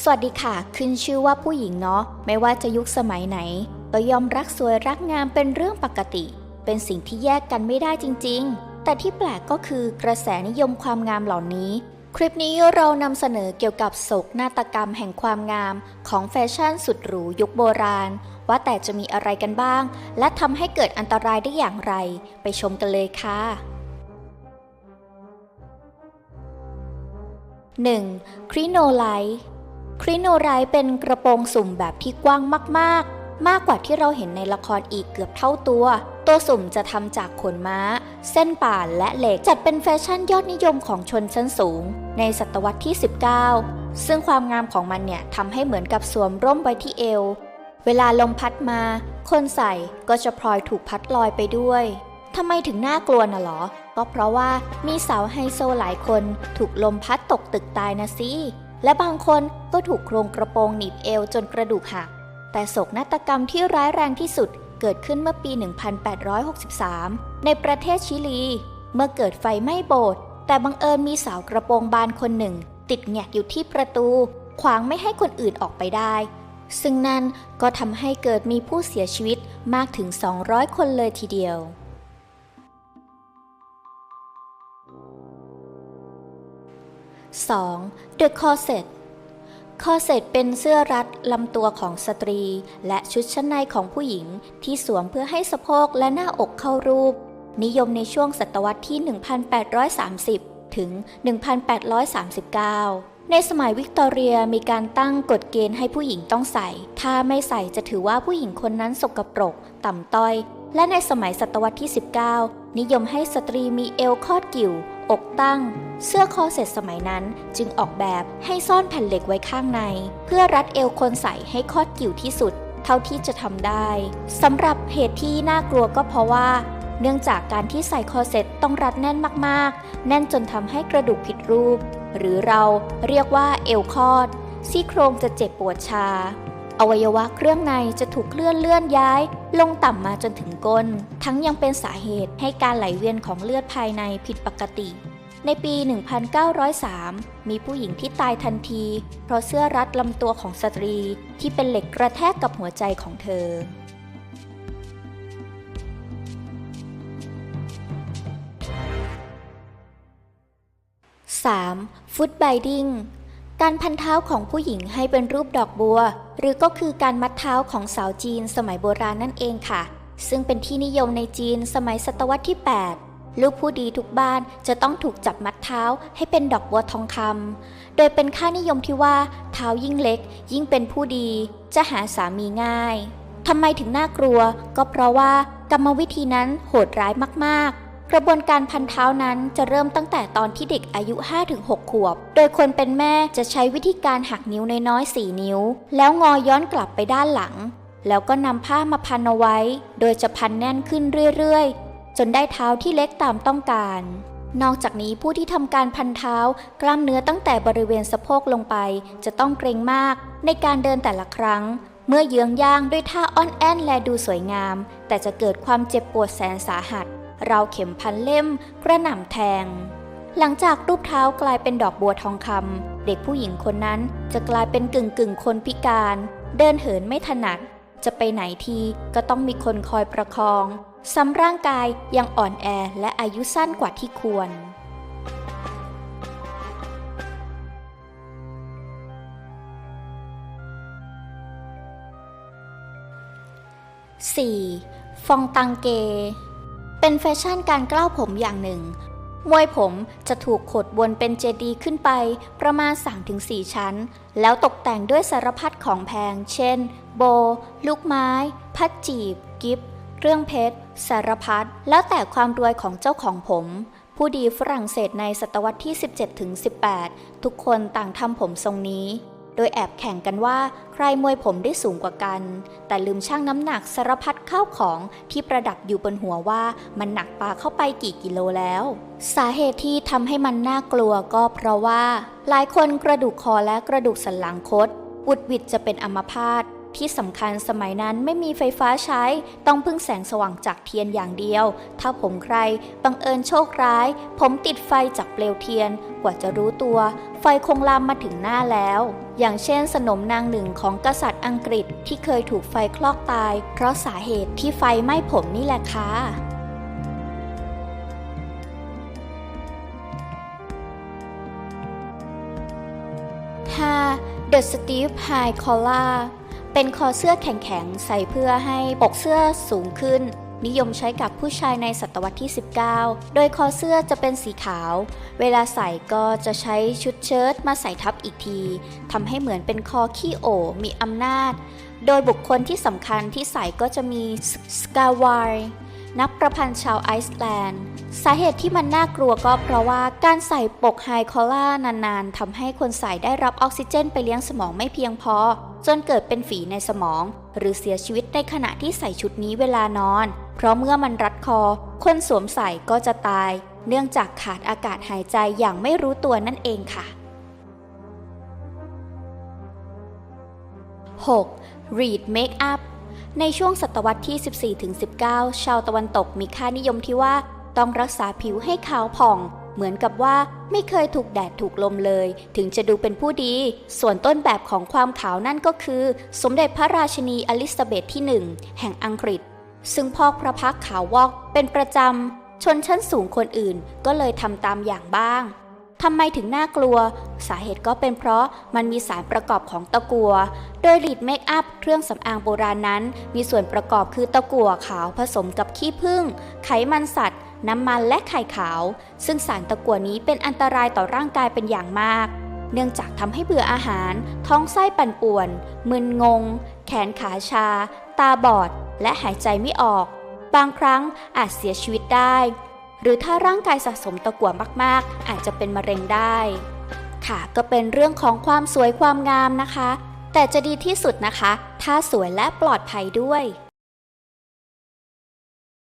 สวัสดีค่ะ ขึ้นชื่อว่าผู้หญิงเนาะ ไม่ว่าจะยุคสมัยไหน ก็ยอมรักสวยรักงามเป็นเรื่องปกติ เป็นสิ่งที่แยกกันไม่ได้จริง ๆ แต่ที่แปลกก็คือกระแสนิยมความงามเหล่านี้ คลิปนี้เรานำเสนอเกี่ยวกับโศกนาฏกรรมแห่งความงาม ของแฟชั่นสุดหรูยุคโบราณ ว่าแต่จะมีอะไรกันบ้าง และทำให้เกิดอันตรายได้อย่างไร ไปชมกันเลยค่ะ 1. คริโนไลท์ คริโนไลท์เป็นกระโปรงสุ่มแบบที่กว้างมากๆ มากกว่าที่เราเห็นในละครอีกเกือบเท่าตัว ตัวสุ่มจะทำจากขนม้า เส้นป่านและเหล็กจัดเป็นแฟชั่นยอดนิยมของชนชั้นสูง ในศตวรรษที่ 19 ซึ่งความงามของมันเนี่ยทำให้เหมือนกับสวมร่มไว้ที่เอว เวลาลมพัดมา คนใส่ก็จะพลอยถูกพัดลอยไปด้วยทำไมถึงน่ากลัวน่ะหรอ ก็เพราะว่ามีสาวไฮโซหลายคนถูกลมพัดตกตึกตายนะสิ และบางคนก็ถูกโครงกระโปรงหนีบเอวจนกระดูกหัก แต่โศกนาฏกรรมที่ร้ายแรงที่สุดเกิดขึ้นเมื่อปี 1863 ในประเทศชิลี เมื่อเกิดไฟไหม้โบสถ์แต่บังเอิญมีสาวกระโปรงบานคนหนึ่ง ติดแงกอยู่ที่ประตู ขวางไม่ให้คนอื่นออกไปได้ ซึ่งนั่นก็ทำให้เกิดมีผู้เสียชีวิตมากถึง 200 คนเลยทีเดียว 2. The Corset คอเซตเป็นเสื้อรัดลำตัวของสตรี และชุดชั้นในของผู้หญิงที่สวมเพื่อให้สะโพกและหน้าอกเข้ารูป นิยมในช่วงศตวรรษที่ 1830 ถึง 1839 ในสมัยวิกตอเรียมีการตั้งกฎเกณฑ์ให้ผู้หญิงต้องใส่ ถ้าไม่ใส่จะถือว่าผู้หญิงคนนั้นสกปรก ต่ำต้อย และในสมัยศตวรรษที่ 19 นิยมให้สตรีมีเอวคอดกิ่ว อกตั้ง เสื้อคอเสร็จสมัยนั้นจึงออกแบบให้ซ่อนแผ่นเหล็กไว้ข้างใน เพื่อรัดเอวคนใส่ให้คอดกิ่วที่สุด เท่าที่จะทำได้สำหรับเหตุที่น่ากลัวก็เพราะว่า เนื่องจากการที่ใส่คอเซ็ตต้องรัดแน่นมากๆ แน่นจนทำให้กระดูกผิดรูป หรือเราเรียกว่าเอวคอดซี่โครงจะเจ็บปวดชา อวัยวะเครื่องในจะถูกเลื่อนเลื่อนย้าย ลงต่ำมาจนถึงก้น ทั้งยังเป็นสาเหตุให้การไหลเวียนของเลือดภายในผิดปกติ ในปี 1903 มีผู้หญิงที่ตายทันที เพราะเสื้อรัดลำตัวของสตรีที่เป็นเหล็กกระแทกกับหัวใจของเธอ 3. ฟุตไบดิ้งการพันเท้าของผู้หญิงให้เป็นรูปดอกบัว หรือก็คือการมัดเท้าของสาวจีนสมัยโบราณนั่นเองค่ะ ซึ่งเป็นที่นิยมในจีนสมัยศตวรรษที่ 8 ลูกผู้ดีทุกบ้านจะต้องถูกจับมัดเท้าให้เป็นดอกบัวทองคำ โดยเป็นค่านิยมที่ว่าเท้ายิ่งเล็ก ยิ่งเป็นผู้ดี จะหาสามีง่าย ทำไมถึงน่ากลัว ก็เพราะว่ากรรมวิธีนั้นโหดร้ายมากๆ กระบวนการพันเท้านั้นจะเริ่มตั้งแต่ตอนที่เด็กอายุ 5-6 ขวบ โดยคนเป็นแม่จะใช้วิธีการหักนิ้วน้อยๆ4นิ้ว แล้วงอย้อนกลับไปด้านหลัง แล้วก็นำผ้ามาพันเอาไว้ โดยจะพันแน่นขึ้นเรื่อยๆ จนได้เท้าที่เล็กตามต้องการ นอกจากนี้ผู้ที่ทำการพันเท้ากล้ามเนื้อตั้งแต่บริเวณสะโพกลงไป จะต้องเกรงมากในการเดินแต่ละครั้ง เมื่อเยื้องย่างด้วยท่าอ้อนแอนและดูสวยงาม แต่จะเกิดความเจ็บปวดแสนสาหัส เราเข็มพันเล่มกระหน่ำแทง หลังจากรูปเท้ากลายเป็นดอกบัวทองคำเด็กผู้หญิงคนนั้นจะกลายเป็นกึ่งกึ่งคนพิการ เดินเหินไม่ถนัดจะไปไหนทีก็ต้องมีคนคอยประคอง ซ้ำร่างกายยังอ่อนแอและอายุสั้นกว่าที่ควร 4. ฟองตังเก เป็นแฟชั่นการกล้าวผมอย่างหนึ่ง มวยผมจะถูกขดวนเป็นเจดีขึ้นไปประมาณ 3-4 ชั้น แล้วตกแต่งด้วยสารพัดของแพง เช่น โบ ลูกไม้ พัดจีบ กิฟเครื่องเพชร สารพัดแล้วแต่ความรวยของเจ้าของผม ผู้ดีฝรั่งเศสในศตวรรษที่ 17-18 ทุกคนต่างทำผมทรงนี้ โดยแอบแข่งกันว่าใครมวยผมได้สูงกว่ากัน แต่ลืมชั่งน้ำหนักสารพัดข้าวของที่ประดับอยู่บนหัวว่ามันหนักปลาเข้าไปกี่กิโลแล้ว สาเหตุที่ทำให้มันน่ากลัวก็เพราะว่า หลายคนกระดูกคอและกระดูกสันหลังคดอุดหวิดจะเป็นอัมพาต ที่สำคัญสมัยนั้นไม่มีไฟฟ้าใช้ ต้องพึ่งแสงสว่างจากเทียนอย่างเดียว ถ้าผมใครบังเอิญโชคร้าย ผมติดไฟจากเปลวเทียน กว่าจะรู้ตัว ไฟคงลามมาถึงหน้าแล้ว อย่างเช่นสนมนางหนึ่งของกษัตริย์อังกฤษที่เคยถูกไฟคลอกตาย เพราะสาเหตุที่ไฟไหม้ผมนี่แหละค่ะ 5. The Steve High Collar เป็นคอเสื้อแข็งๆ ใส่เพื่อให้ปกเสื้อสูงขึ้น นิยมใช้กับผู้ชายในศตวรรษที่ 19 โดยคอเสื้อจะเป็นสีขาว เวลาใส่ก็จะใช้ชุดเชิ้ตมาใส่ทับอีกทีทำให้เหมือนเป็นคอขี้โอมีอำนาจ โดยบุคคลที่สำคัญที่ใส่ก็จะมีสกาวายนักประพันธ์ชาวไอซ์แลนด์ สาเหตุที่มันน่ากลัวก็เพราะว่าการใส่ปกไฮคอล่านานๆทำให้คนใส่ได้รับออกซิเจนไปเลี้ยงสมองไม่เพียงพอ จนเกิดเป็นฝีในสมอง หรือเสียชีวิตในขณะที่ใส่ชุดนี้เวลานอน เพราะเมื่อมันรัดคอ คนสวมใส่ก็จะตาย เนื่องจากขาดอากาศหายใจอย่างไม่รู้ตัวนั่นเองค่ะ 6. Read Makeup ในช่วงศตวรรษที่ 14-19 ชาวตะวันตกมีค่านิยมที่ว่าต้องรักษาผิวให้ขาวผ่อง เหมือนกับว่าไม่เคยถูกแดดถูกลมเลย ถึงจะดูเป็นผู้ดี ส่วนต้นแบบของความขาวนั่นก็คือ สมเด็จพระราชินีอลิซาเบธที่1แห่งอังกฤษ ซึ่งพอกพระพักขาววอกเป็นประจำ ชนชั้นสูงคนอื่นก็เลยทำตามอย่างบ้างทำไมถึงน่ากลัว สาเหตุก็เป็นเพราะมันมีสารประกอบของตะกั่วโดยลีดเมคอัพเครื่องสำอางโบราณนั้น มีส่วนประกอบคือตะกั่วขาวผสมกับขี้ผึ้งไขมันสัตว์ น้ำมันและไข่ขาว ซึ่งสารตะกั่วนี้เป็นอันตรายต่อร่างกายเป็นอย่างมาก เนื่องจากทำให้เบื่ออาหาร ท้องไส้ปั่นป่วน มึนงง แขนขาชา ตาบอด และหายใจไม่ออก บางครั้งอาจเสียชีวิตได้ หรือถ้าร่างกายสะสมตะกั่วมากๆ อาจจะเป็นมะเร็งได้ ค่ะก็เป็นเรื่องของความสวยความงามนะคะ แต่จะดีที่สุดนะคะ ถ้าสวยและปลอดภัยด้วย